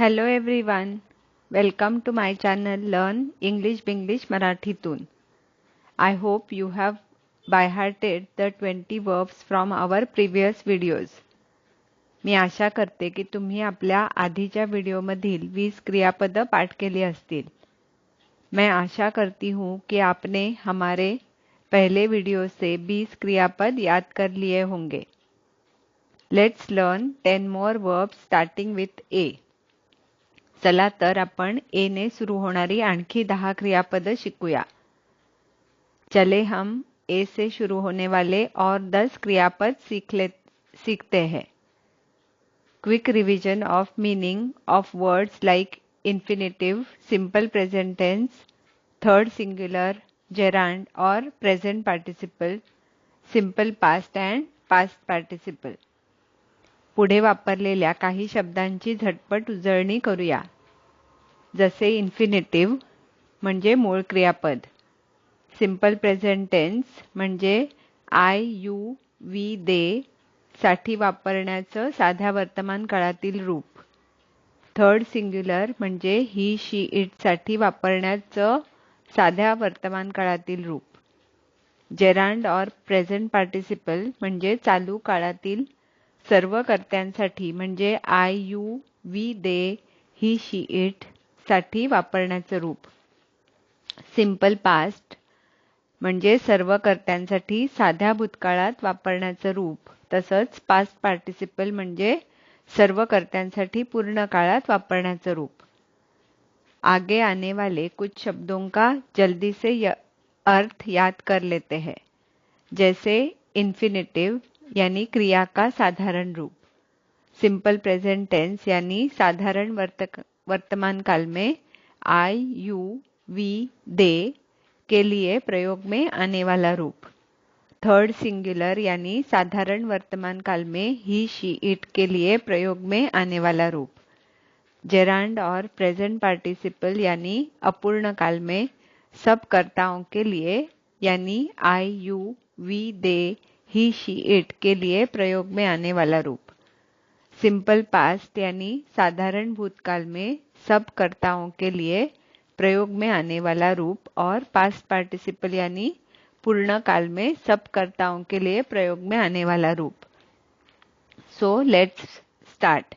Hello every one welcome to my channel learn English Binglish Marathi तून I hope you have by hearted the 20 verbs from our previous videos मी आशा करते की तुम्ही आपल्या आधीच्या व्हिडिओमधील वीस क्रियापद पाठ केले असतील. मैं आशा करती हूँ कि आपने हमारे पहले वीडियो से 20 क्रियापद याद कर लिए होंगे. Let's learn ten more verbs starting with A चला तर अपन ए ने सुरू होणारी आणखी दहा क्रियापद शिकूया. चले हम ए से शुरू होने वाले और दस क्रियापद सीख सीखते हैं. Quick revision of meaning of words like infinitive simple present tense third singular gerund और present participle simple past and past participle पुढे वापरलेल्या काही शब्दांची झटपट उजळणी करूया. जसे इन्फिनेटिव्ह म्हणजे मूळ क्रियापद. सिंपल प्रेझेंटेन्स म्हणजे आय यू वी दे साठी वापरण्याचं साध्या वर्तमान काळातील रूप. थर्ड सिंग्युलर म्हणजे ही शी इटसाठी वापरण्याचं साध्या वर्तमान काळातील रूप. जेरांड और प्रेझेंट पार्टिसिपल म्हणजे चालू काळातील सर्व कर्त्यांसाठी म्हणजे I you we they he she इटसाठी वापरण्याचं रूप. सिंपल पास्ट म्हणजे सर्व कर्त्यांसाठी साध्या भूतकाळात वापरण्याचं रूप. तसंच पास्ट पार्टिसिपल म्हणजे सर्व कर्त्यांसाठी पूर्ण काळात वापरण्याचं रूप. आगे आने वाले कुछ शब्दों का जल्दी से अर्थ याद कर लेते हैं. जैसे इन्फिनेटिव यानी क्रिया का साधारण रूप। सिंपल प्रेजेंट टेंस यानी साधारण वर्तक, वर्तमान काल में आई यू वी दे के लिए प्रयोग में आने वाला रूप। थर्ड सिंगुलर यानी साधारण वर्तमान काल में ही शी इट के लिए प्रयोग में आने वाला रूप। जेरांड और प्रेजेंट पार्टिसिपल यानी अपूर्ण काल में सब कर्ताओं के लिए यानी I you we they he she it के लिए प्रयोग में आने वाला रूप। सिंपल पास्ट यानी साधारण भूतकाल में सब कर्ताओं के लिए प्रयोग में आने वाला रूप और पास्ट पार्टिसिपल यानी पूर्ण काल में सब कर्ताओं के लिए प्रयोग में आने वाला रूप। So let's start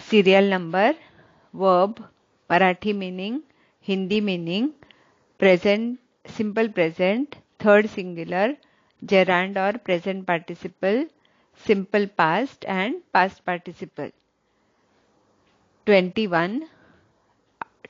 serial number verb Marathi meaning Hindi meaning present simple present third singular gerund और present participle simple past and past participle 21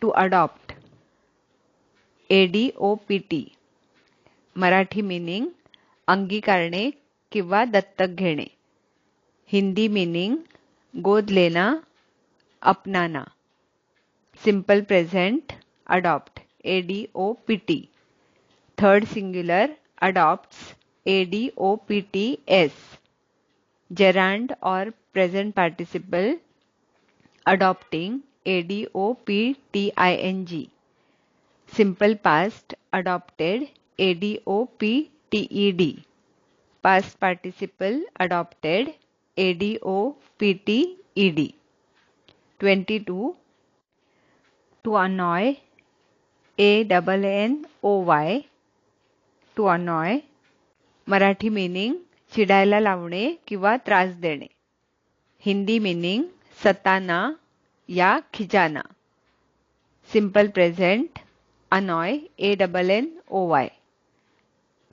to adopt A D O P T Marathi meaning अंगीकारणे किंवा दत्तक घेणे Hindi meaning गोद लेना अपनाना simple present adopt A D O P T third singular adopts ADOPTS gerund or present participle adopting ADOPTING simple past adopted ADOPTED past participle adopted ADOPTED 22 to annoy A double N O Y to annoy Marathi meaning चिडायला लावणे किंवा त्रास देने Hindi meaning सताना या खिजाना. Simple present annoy A double N O Y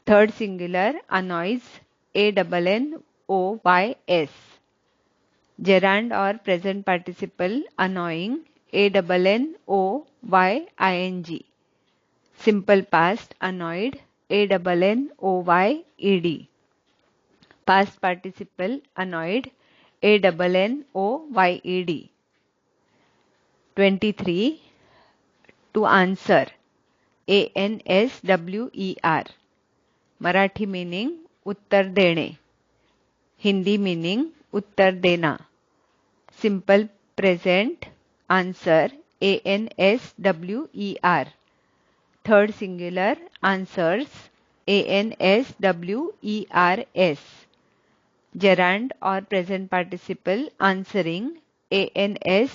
third singular annoys A double N O Y S gerund or present participle annoying A double N O Y I N G simple past annoyed a double n o y e d past participle annoyed a double n o y e d 23 to answer a n s w e r Marathi meaning उत्तर देणे Hindi meaning उत्तर देना simple present answer A N S W E R third singular answers ANSWERS. Gerund or present participle answering ANSWERING.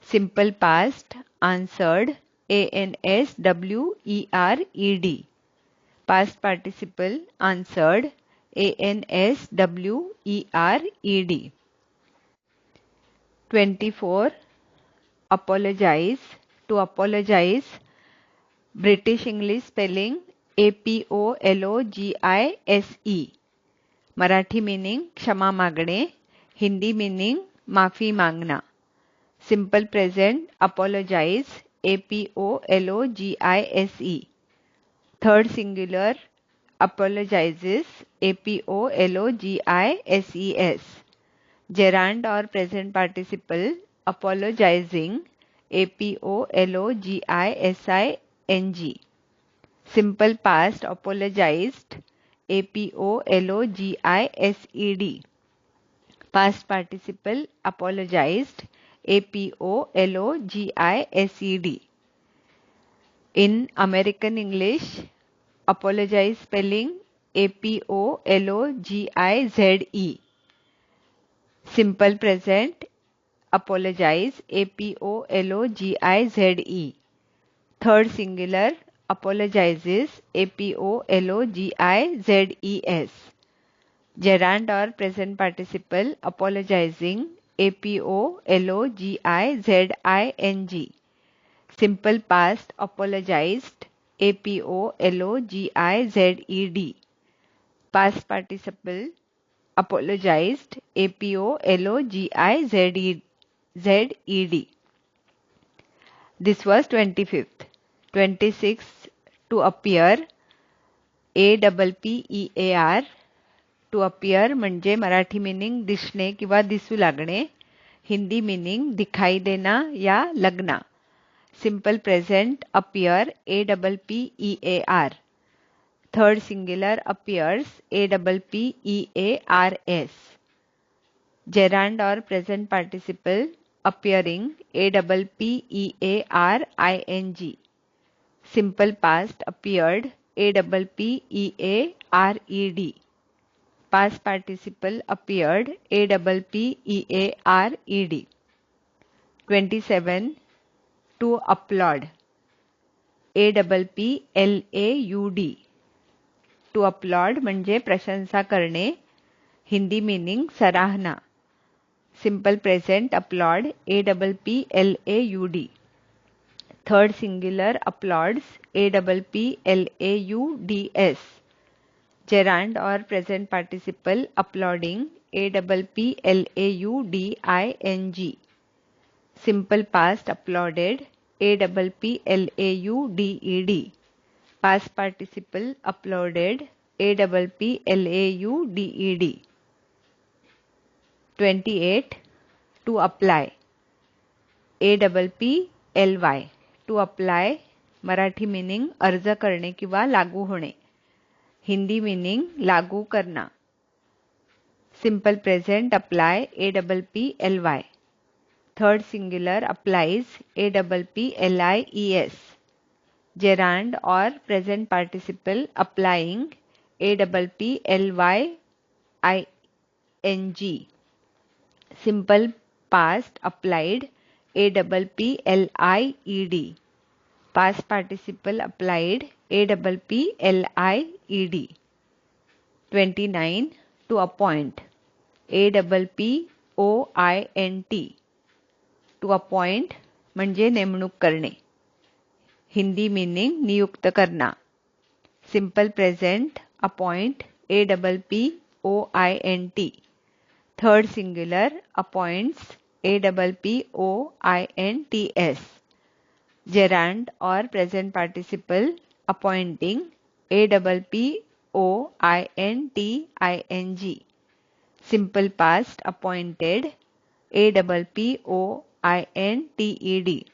Simple past answered ANSWERED. Past participle answered ANSWERED. 24. Apologize to apologize British English spelling A P O L O G I S E Marathi meaning क्षमा मागणे Hindi meaning माफ़ी मांगना simple present apologise A P O L O G I S E third singular apologizes A-P-O-L-O-G-I-S-E-S. Gerund or present participle apologizing A-P-O-L-O-G-I-S-I-N-G. Simple past apologized A-P-O-L-O-G-I-S-E-D. Past participle apologized A-P-O-L-O-G-I-S-E-D. In American English, apologize spelling A-P-O-L-O-G-I-Z-E. Simple present apologize A P O L O G I Z E. Third singular apologizes A P O L O G I Z E S. Gerund or present participle apologizing A P O L O G I Z I N G. Simple past apologized A P O L O G I Z E D. Past participle apologized A P O L O G I Z E A-P-O-L-O-G-I-Z-E-D. This was 25th. 26th to appear A double P E A R to appear म्हणजे Marathi meaning दिसणे किंवा दिसू लागणे. Hindi meaning दिखाई देना या लगना. Simple present appear A double P E A R third singular appears A double P E A R S gerund और present participle appearing a double p e a r i n g simple past appeared a double p e a r e d past participle appeared a double p e a r e d 27 to applaud a double p l a u d to applaud म्हणजे प्रशंसा करणे Hindi meaning सराहना simple present applaud A double P L A U D. Third singular applauds A double P L A U D S. Gerund or present participle applauding A double P L A U D I N G. Simple past applauded A double P L A U D E D. Past participle applauded A double P L A U D E D 28 to apply. A double P L Y to apply Marathi meaning अर्ज़ करणे किंवा लागू होणे. Hindi meaning लागू करना. Simple present apply A double P L Y third singular applies A double P L I E S gerund और present participle applying A double P L Y I N G simple past applied A double P L I E D past participle applied A double P L I E D twenty nine to appoint A double P O I N T to appoint म्हणजे नेमणूक करणे. Hindi meaning नियुक्त करना. Simple present appoint A double P O I N T Third singular appoints A double P O I N T S. Gerund or present participle appointing A double P O I N T I N G. Simple past appointed A double P O I N T E D.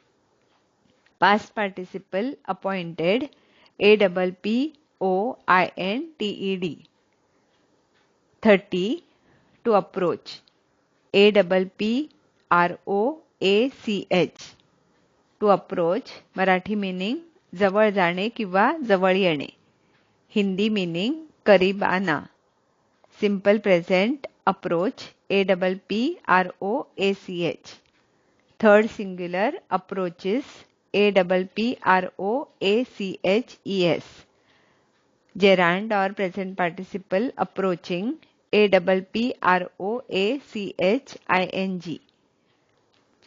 Past participle appointed A double P O I N T E D. 30 To approach A double P R O A C H to approach Marathi meaning जवळ जाणे किंवा जवळ येणे Hindi meaning करीब आना simple present approach A double P R O A C H. Third singular approaches A double P R O A C H E S. Gerund or present participle approaching a double P R O A C H I N G.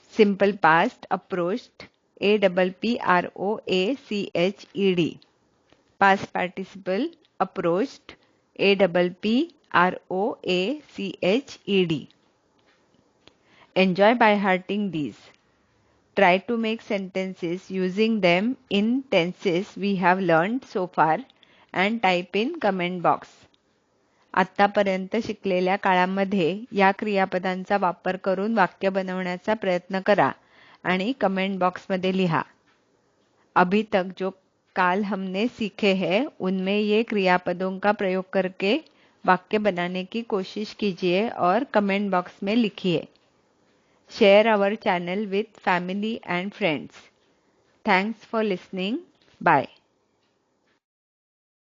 Simple past approached A double P R O A C H E D. Past participle approached A double P R O A C H E D. Enjoy by hearting these. Try to make sentences using them in tenses we have learned so far and type in comment box. आत्तापर्यंत शिकलेल्या काळामध्ये या क्रियापदांचा वापर करून वाक्य बनवण्याचा प्रयत्न करा आणि कमेंट बॉक्समध्ये लिहा. अभी तक जो काल हमने सीखे हैं, उनमें ये क्रियापदों का प्रयोग करके वाक्य बनाने की कोशिश कीजिए और कमेंट बॉक्स में लिखिए. Share our channel with family and friends thanks for listening bye